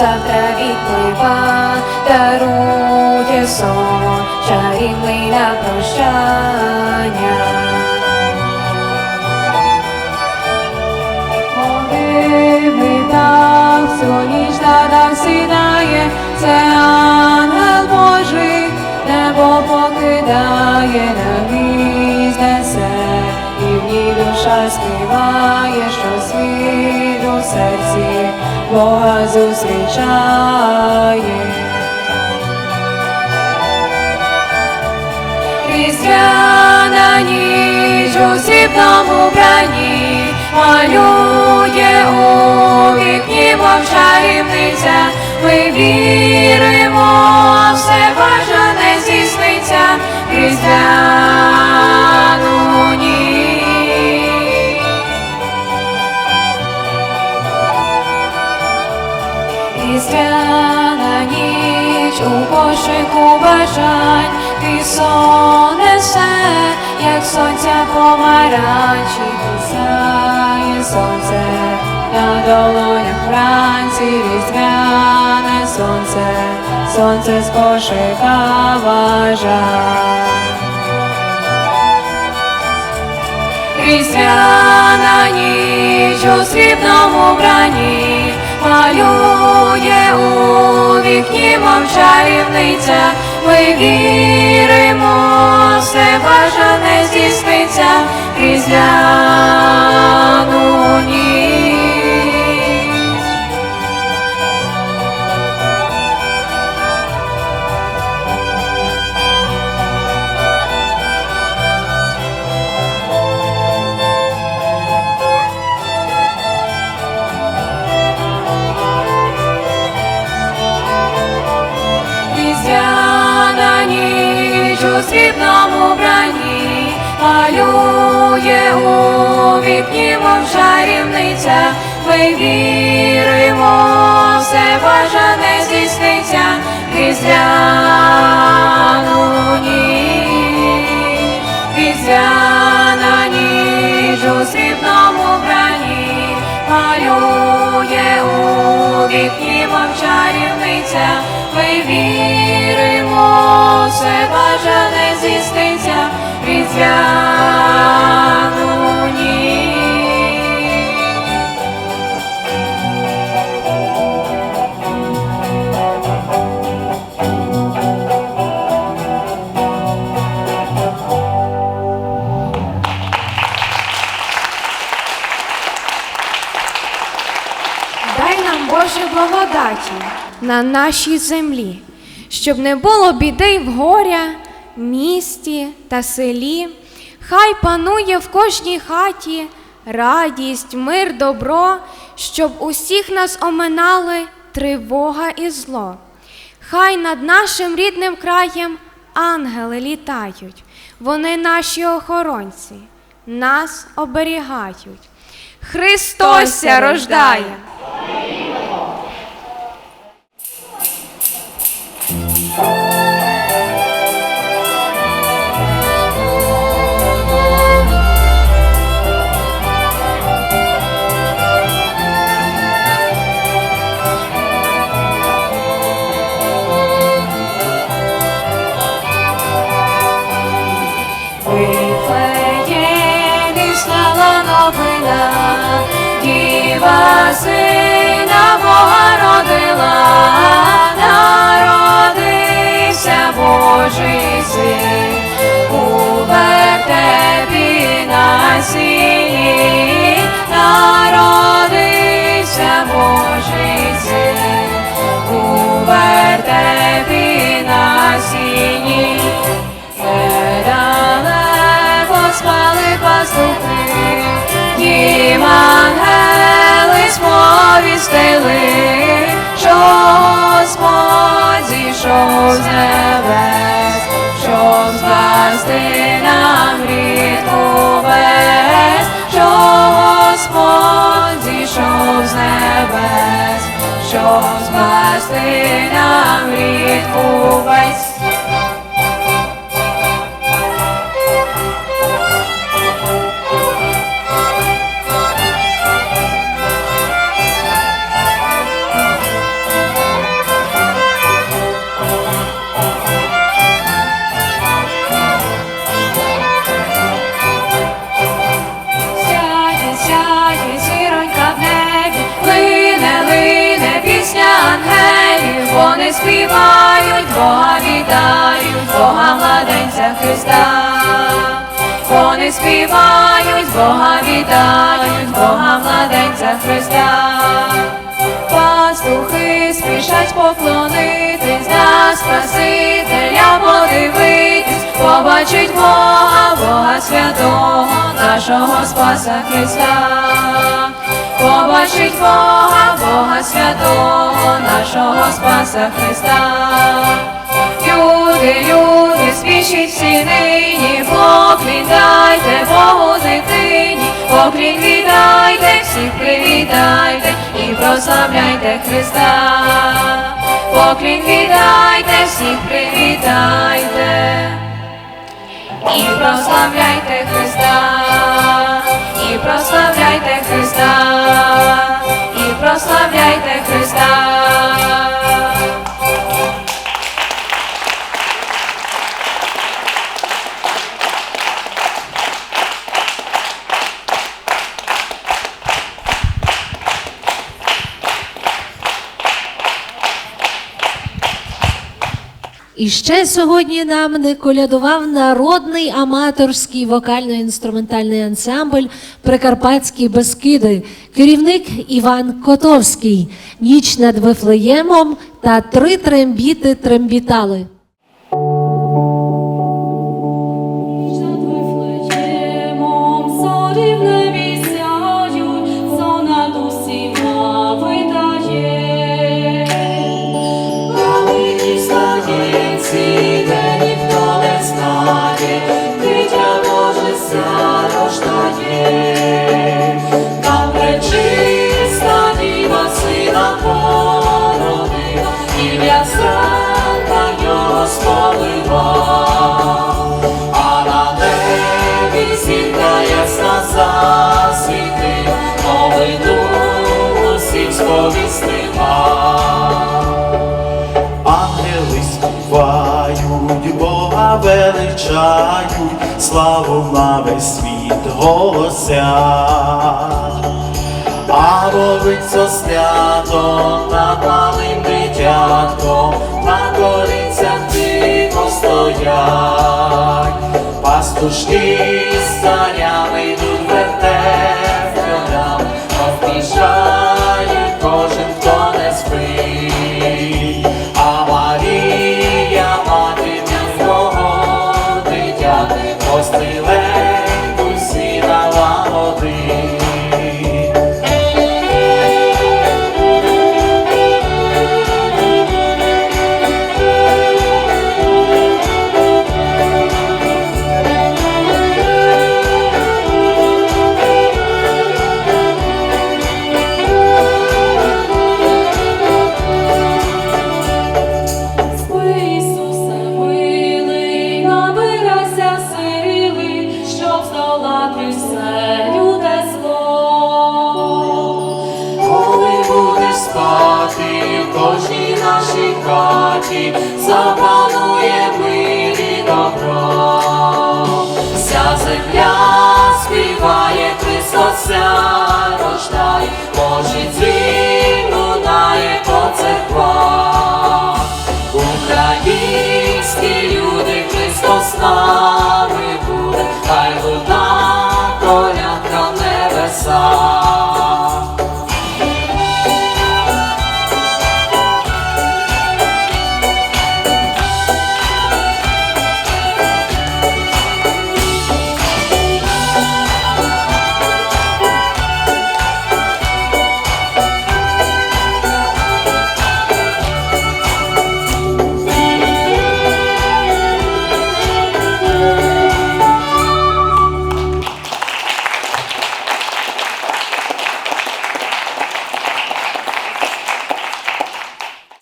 завтра відплива, дарує сон, чарівний на прощання. Молитвий так, ніч над сідає, це ангел Божий, небо покидає, на місць несе, і в ній душа співає, що світ у серці Бога зустрічає. Різдвяна ніч у срібному бранні малює у вікні мовчаємниця. Ми віримо, кошику бажань, ти сон несе, як сонця помаранчі, сяє сонце на долонях вранці, різдвяне сонце, сонце з кошика бажань. Різдвяна ніч у срібному бранні малює у вікні мовчарівниця. Ми віримо, все бажане здійсниться в у срібному бранні малює у вікні мовчарівниця. Ми віримо, все бажане здійсниться Різдвяну ніч. Різдвяна ніч у срібному бранні малює у вікні мовчарівниця. Ми віримо, все бажане здійсниться в Різдвяну ніч. Дай нам Боже благодаті на нашій землі, щоб не було біди в горя, місті та селі. Хай панує в кожній хаті радість, мир, добро, щоб усіх нас оминали тривога і зло. Хай над нашим рідним краєм ангели літають, вони наші охоронці, нас оберігають. Христос ся рождає! діва сина Бога родила, Їм ангели сповістили, що Господь зійшов з небес, щоб спасти нам гріх увесь, що Господь зійшов з небес, щоб спасти нам гріх увесь. Співають, Бога вітають, Бога младенця Христа. Вони співають, Бога вітають, Бога младенця Христа. Пастухи спішать поклонитись на Спасителя подивитись, побачить Бога, Бога святого, нашого Спаса Христа. Побачить Бога, Бога святого, нашого Спаса Христа. Люди, люди, спішіть всі нині, поклін дайте Богу дитині, поклін віддайте, всіх привітайте і прославляйте Христа. Поклін віддайте, всіх привітайте і прославляйте Христа, і прославляйте Христа, і прославляйте Христа. І ще сьогодні нам не колядував народний аматорський вокально-інструментальний ансамбль Прикарпатські Бескиди, керівник Іван Котовський, ніч над Вифлеємом та три трембіти трембітали. Ангели співають, Бога величають, славу на весь світ голосять. Робиться свято над малим дитятком, на корицях тихо стоять. Пастушки з санями йдуть вся земля співає, Христося рождає, Божий дзвін лунає по церква, українські люди, Христос нами буде, хай луна колядка небеса. небесах.